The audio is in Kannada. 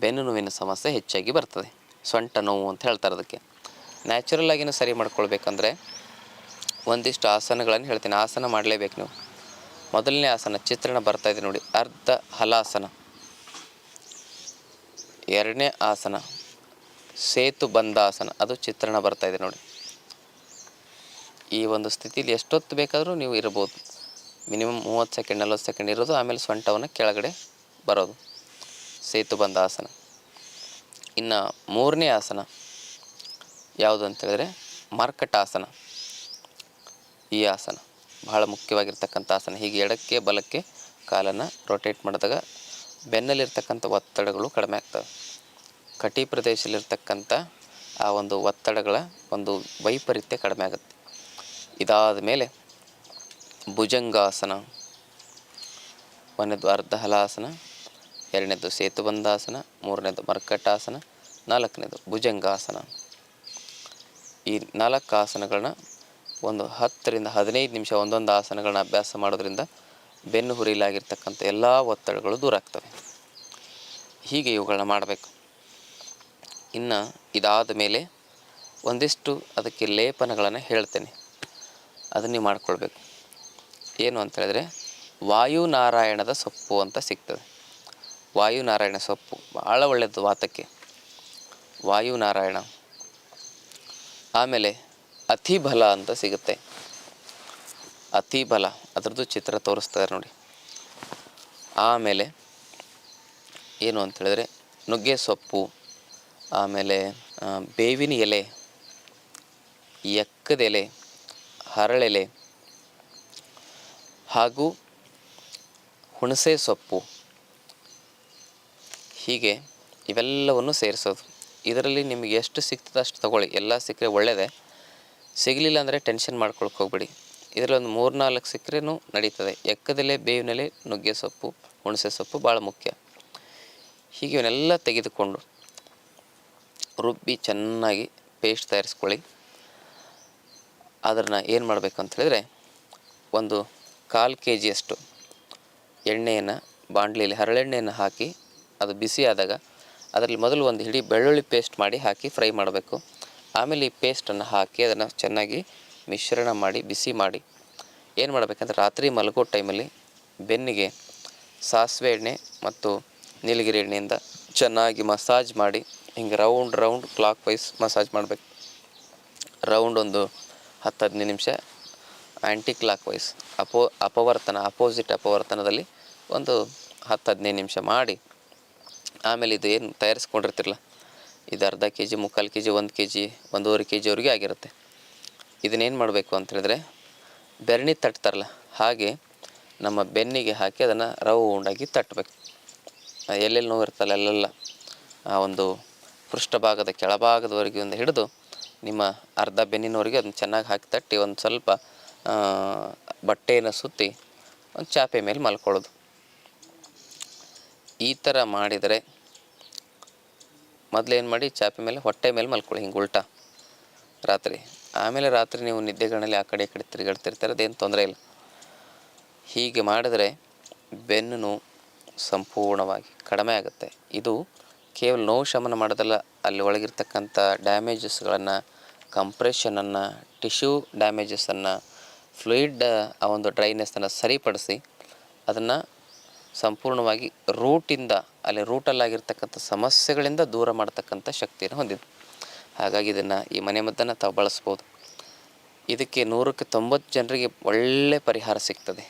ಬೆನ್ನು ನೋವಿನ ಸಮಸ್ಯೆ ಹೆಚ್ಚಾಗಿ ಬರ್ತದೆ. ಸೊಂಟ ನೋವು ಅಂತ ಹೇಳ್ತಾರೆ ಅದಕ್ಕೆ. ನ್ಯಾಚುರಲ್ ಆಗಿನೂ ಸರಿ ಮಾಡ್ಕೊಳ್ಬೇಕಂದ್ರೆ ಒಂದಿಷ್ಟು ಆಸನಗಳನ್ನು ಹೇಳ್ತೀನಿ. ಆಸನ ಮಾಡಲೇಬೇಕು ನೀವು. ಮೊದಲನೇ ಆಸನ, ಚಿತ್ರಣ ಬರ್ತಾ ಇದೆ ನೋಡಿ. ಅರ್ಧ ಹಲಾಸನ. ಎರಡನೇ ಆಸನ, ಸೇತು ಬಂದಾಸನ ಅದು ಚಿತ್ರಣ ಬರ್ತಾ ಇದೆ ನೋಡಿ. ಈ ಒಂದು ಸ್ಥಿತಿಲಿ ಎಷ್ಟೊತ್ತು ಬೇಕಾದರೂ ನೀವು ಇರ್ಬೋದು. ಮಿನಿಮಮ್ ಮೂವತ್ತು ಸೆಕೆಂಡ್, ನಲ್ವತ್ತು ಸೆಕೆಂಡ್ ಇರೋದು, ಆಮೇಲೆ ಸೊಂಟವನ್ನು ಕೆಳಗಡೆ ಬರೋದು. ಸೇತು ಬಂದ ಆಸನ. ಇನ್ನು ಮೂರನೇ ಆಸನ ಯಾವುದು ಅಂತ ಹೇಳಿದ್ರೆ ಮರ್ಕಟಾಸನ. ಈ ಆಸನ ಬಹಳ ಮುಖ್ಯವಾಗಿರ್ತಕ್ಕಂಥ ಆಸನ. ಹೀಗೆ ಎಡಕ್ಕೆ ಬಲಕ್ಕೆ ಕಾಲನ್ನು ರೊಟೇಟ್ ಮಾಡಿದಾಗ ಬೆನ್ನಲ್ಲಿರ್ತಕ್ಕಂಥ ಒತ್ತಡಗಳು ಕಡಿಮೆ ಆಗ್ತವೆ. ಕಟಿ ಪ್ರದೇಶದಲ್ಲಿರ್ತಕ್ಕಂಥ ಆ ಒಂದು ಒತ್ತಡಗಳ ಒಂದು ವೈಪರೀತ್ಯ ಕಡಿಮೆ ಆಗುತ್ತೆ. ಇದಾದ ಮೇಲೆ ಭುಜಂಗಾಸನ ಒಂದು ಅರ್ಧ ಹಲಾಸನ ಎರಡನೇದು ಸೇತುಬಂಧಾಸನ ಮೂರನೇದು ಮರ್ಕಟಾಸನ, ನಾಲ್ಕನೇದು ಭುಜಂಗಾಸನ. ಈ ನಾಲ್ಕು ಆಸನಗಳನ್ನ ಒಂದು ಹತ್ತರಿಂದ ಹದಿನೈದು ನಿಮಿಷ ಒಂದೊಂದು ಆಸನಗಳನ್ನ ಅಭ್ಯಾಸ ಮಾಡೋದ್ರಿಂದ ಬೆನ್ನು ಹುರಿಲಾಗಿರ್ತಕ್ಕಂಥ ಎಲ್ಲ ಒತ್ತಡಗಳು ದೂರ ಆಗ್ತವೆ. ಹೀಗೆ ಇವುಗಳನ್ನ ಮಾಡಬೇಕು. ಇನ್ನು ಇದಾದ ಮೇಲೆ ಒಂದಿಷ್ಟು ಅದಕ್ಕೆ ಲೇಪನಗಳನ್ನು ಹೇಳ್ತೇನೆ. ಅದನ್ನು ನೀವು ಮಾಡ್ಕೊಳ್ಬೇಕು. ಏನು ಅಂತ ಹೇಳಿದ್ರೆ, ವಾಯುನಾರಾಯಣದ ಸೊಪ್ಪು ಅಂತ ಸಿಗ್ತದೆ. ವಾಯುನಾರಾಯಣ ಸೊಪ್ಪು. ಭಾಳ ಒಳ್ಳೆಯದು ವಾತಕ್ಕೆ. ವಾಯುನಾರಾಯಣ. ಆಮೇಲೆ ಅತಿಬಲ ಅಂತ ಸಿಗುತ್ತೆ. ಅತಿಬಲ. ಅದರದ್ದು ಚಿತ್ರ ತೋರಿಸ್ತಾರೆ ನೋಡಿ. ಆಮೇಲೆ ಏನು ಅಂತೇಳಿದ್ರೆ ನುಗ್ಗೆ ಸೊಪ್ಪು. ಆಮೇಲೆ ಬೇವಿನ ಎಲೆ. ಎಕ್ಕದೆಲೆ ಹರಳೆಲೆ. ಹಾಗೂ ಹುಣಸೆ ಸೊಪ್ಪು. ಹೀಗೆ ಇವೆಲ್ಲವನ್ನು ಸೇರಿಸೋದು. ಇದರಲ್ಲಿ ನಿಮಗೆ ಎಷ್ಟು ಸಿಗ್ತದೆ ಅಷ್ಟು ತಗೊಳ್ಳಿ. ಎಲ್ಲ ಸಿಕ್ಕರೆ ಒಳ್ಳೆಯದೇ ಸಿಗಲಿಲ್ಲ ಅಂದರೆ ಟೆನ್ಷನ್ ಮಾಡ್ಕೊಳಕ್ಕೆ ಹೋಗ್ಬೇಡಿ. ಇದರಲ್ಲಿ ಒಂದು ಮೂರು ನಾಲ್ಕು ಸಿಕ್ಕರೇನು ನಡೀತದೆ. ಎಕ್ಕದಲ್ಲೇ ಬೇವಿನೆಲೆ ನುಗ್ಗೆ ಸೊಪ್ಪು, ಹುಣಸೆ ಸೊಪ್ಪು ಭಾಳ ಮುಖ್ಯ. ಹೀಗೆ ಇವನ್ನೆಲ್ಲ ತೆಗೆದುಕೊಂಡು ರುಬ್ಬಿ ಚೆನ್ನಾಗಿ ಪೇಸ್ಟ್ ತಯಾರಿಸ್ಕೊಳ್ಳಿ. ಅದನ್ನು ಏನು ಮಾಡಬೇಕು ಅಂತ ಹೇಳಿದ್ರೆ ಒಂದು ಕಾಲು ಕೆ ಜಿಯಷ್ಟು ಎಣ್ಣೆಯನ್ನು ಬಾಣಲಿಯಲ್ಲಿ ಹರಳೆಣ್ಣೆಯನ್ನು ಹಾಕಿ ಅದು ಬಿಸಿ ಆದಾಗ ಅದರಲ್ಲಿ ಮೊದಲು ಒಂದು ಹಿಡಿ ಬೆಳ್ಳುಳ್ಳಿ ಪೇಸ್ಟ್ ಮಾಡಿ ಹಾಕಿ ಫ್ರೈ ಮಾಡಬೇಕು. ಆಮೇಲೆ ಈ ಪೇಸ್ಟನ್ನು ಹಾಕಿ ಅದನ್ನು ಚೆನ್ನಾಗಿ ಮಿಶ್ರಣ ಮಾಡಿ ಬಿಸಿ ಮಾಡಿ. ಏನು ಮಾಡಬೇಕಂದ್ರೆ ರಾತ್ರಿ ಮಲಗೋ ಟೈಮಲ್ಲಿ ಬೆನ್ನಿಗೆ ಸಾಸಿವೆ ಎಣ್ಣೆ ಮತ್ತು ನೀಲಗಿರಿ ಎಣ್ಣೆಯಿಂದ ಚೆನ್ನಾಗಿ ಮಸಾಜ್ ಮಾಡಿ, ಹಿಂಗೆ round round clockwise massage ಮಾಡಬೇಕು. ರೌಂಡ್ ಒಂದು ಹತ್ತು, ಹದಿನೈದು ನಿಮಿಷ ಆ್ಯಂಟಿ ಕ್ಲಾಕ್ ವೈಸ್ ಅಪೋ, ಅಪವರ್ತನ ಅಪೋಸಿಟ್ ಅಪವರ್ತನದಲ್ಲಿ ಒಂದು ಹತ್ತು, ಹದಿನೈದು ನಿಮಿಷ ಮಾಡಿ. ಆಮೇಲೆ ಇದು ಏನು ತಯಾರಿಸ್ಕೊಂಡಿರ್ತಿರಲ್ಲ, ಇದು ಅರ್ಧ ಕೆ ಜಿ ಮುಕ್ಕಾಲು ಕೆ ಜಿ ಒಂದು ಕೆ ಜಿ ಒಂದೂವರೆ ಕೆ ಜಿವರೆಗೆ ಆಗಿರುತ್ತೆ. ಇದನ್ನೇನು ಮಾಡಬೇಕು ಅಂತ ಹೇಳಿದ್ರೆ, ಬೆರಣಿ ತಟ್ತಾರಲ್ಲ, ಹಾಗೆ ನಮ್ಮ ಬೆನ್ನಿಗೆ ಹಾಕಿ ಅದನ್ನು ರೌಂಡಾಗಿ ತಟ್ಟಬೇಕು ಎಲ್ಲೆಲ್ಲಿ ನೋವು ಇರ್ತಲ್ಲ ಅಲ್ಲೆಲ್ಲ ಆ ಒಂದು ಪೃಷ್ಠಭಾಗದ ಕೆಳಭಾಗದವರೆಗೆ ಒಂದು ಹಿಡಿದು ನಿಮ್ಮ ಅರ್ಧ ಬೆನ್ನಿನವರೆಗೆ ಅದನ್ನು ಚೆನ್ನಾಗಿ ಹಾಕಿ ತಟ್ಟಿ, ಒಂದು ಸ್ವಲ್ಪ ಬಟ್ಟೆಯನ್ನು ಸುತ್ತಿ, ಒಂದು ಚಾಪೆ ಮೇಲೆ ಮಲ್ಕೊಳ್ಳೋದು. ಈ ಥರ ಮಾಡಿದರೆ ಮೊದಲೇನು ಮಾಡಿ ಚಾಪೆ ಮೇಲೆ ಹೊಟ್ಟೆ ಮೇಲೆ ಮಲ್ಕೊಳ್ಳಿ, ಹಿಂಗೆ ಉಲ್ಟಾ ರಾತ್ರಿ. ಆಮೇಲೆ ರಾತ್ರಿ ನೀವು ನಿದ್ದೆಗಳಲ್ಲಿ ಆ ಕಡೆ ಈ ಕಡೆ ತಿರುಗಾಡ್ತಿರ್ತಾರೆ, ಅದೇನು ತೊಂದರೆ ಇಲ್ಲ. ಹೀಗೆ ಮಾಡಿದರೆ ಬೆನ್ನು ಸಂಪೂರ್ಣವಾಗಿ ಕಡಿಮೆ ಆಗುತ್ತೆ. ಇದು ಕೇವಲ ನೋವು ಶಮನ ಮಾಡೋದಲ್ಲ, ಅಲ್ಲಿ ಒಳಗಿರ್ತಕ್ಕಂಥ ಡ್ಯಾಮೇಜಸ್ಗಳನ್ನು ಕಂಪ್ರೆಷನನ್ನು ಟಿಶ್ಯೂ ಡ್ಯಾಮೇಜಸನ್ನು ಫ್ಲೂಯಿಡ್ ಆ ಒಂದು ಡ್ರೈನೆಸ್ಸನ್ನು ಸರಿಪಡಿಸಿ ಅದನ್ನು ಸಂಪೂರ್ಣವಾಗಿ ರೂಟಿಂದ, ಅಲ್ಲಿ ರೂಟಲ್ಲಾಗಿರ್ತಕ್ಕಂಥ ಸಮಸ್ಯೆಗಳಿಂದ ದೂರ ಮಾಡ್ತಕ್ಕಂಥ ಶಕ್ತಿಯನ್ನು ಹೊಂದಿದೆ. ಹಾಗಾಗಿ ಇದನ್ನು ಈ ಮನೆ ಮದ್ದನ್ನು ತಾವು ಬಳಸ್ಬೋದು. ಇದಕ್ಕೆ ನೂರಕ್ಕೆ ತೊಂಬತ್ತು ಜನರಿಗೆ ಒಳ್ಳೆಯ ಪರಿಹಾರ ಸಿಗ್ತದೆ.